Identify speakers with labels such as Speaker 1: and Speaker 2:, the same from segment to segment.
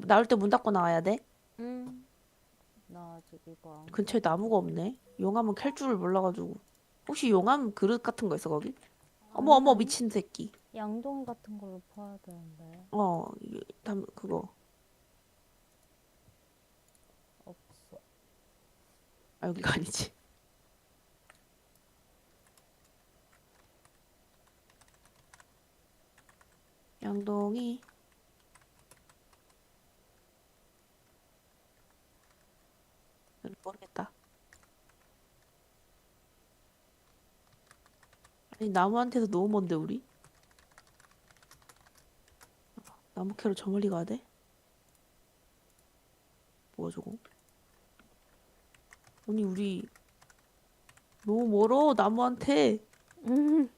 Speaker 1: 나올 때 문 닫고 나와야 돼?
Speaker 2: 응. 나 아직 이거 안
Speaker 1: 근처에 나무가 없네. 용암은 캘 줄을 몰라가지고. 혹시 용암 그릇 같은 거 있어 거기? 어머 어머
Speaker 2: 아니,
Speaker 1: 미친 새끼.
Speaker 2: 양동이 같은 걸로 퍼야 되는데
Speaker 1: 어, 담 그거.
Speaker 2: 없어.
Speaker 1: 아 여기가 아니지. 양동이. 모르겠다. 아니 나무한테서 너무 먼데 우리? 나무 캐러 저 멀리 가야 돼? 뭐야 저거? 아니 우리 너무 멀어 나무한테.
Speaker 2: 음.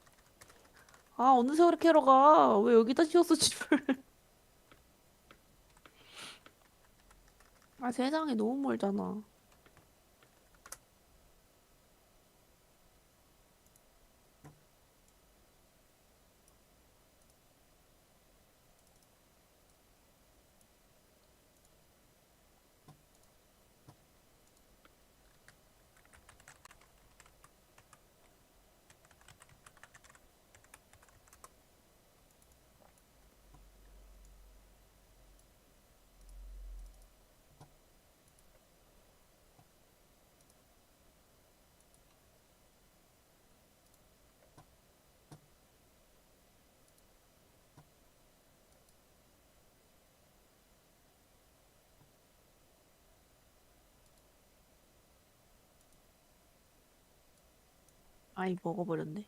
Speaker 1: 아 어느 세월에 캐러 가? 왜 여기다 지었어 집을? 아 세상에 너무 멀잖아. 아이 먹어버렸네.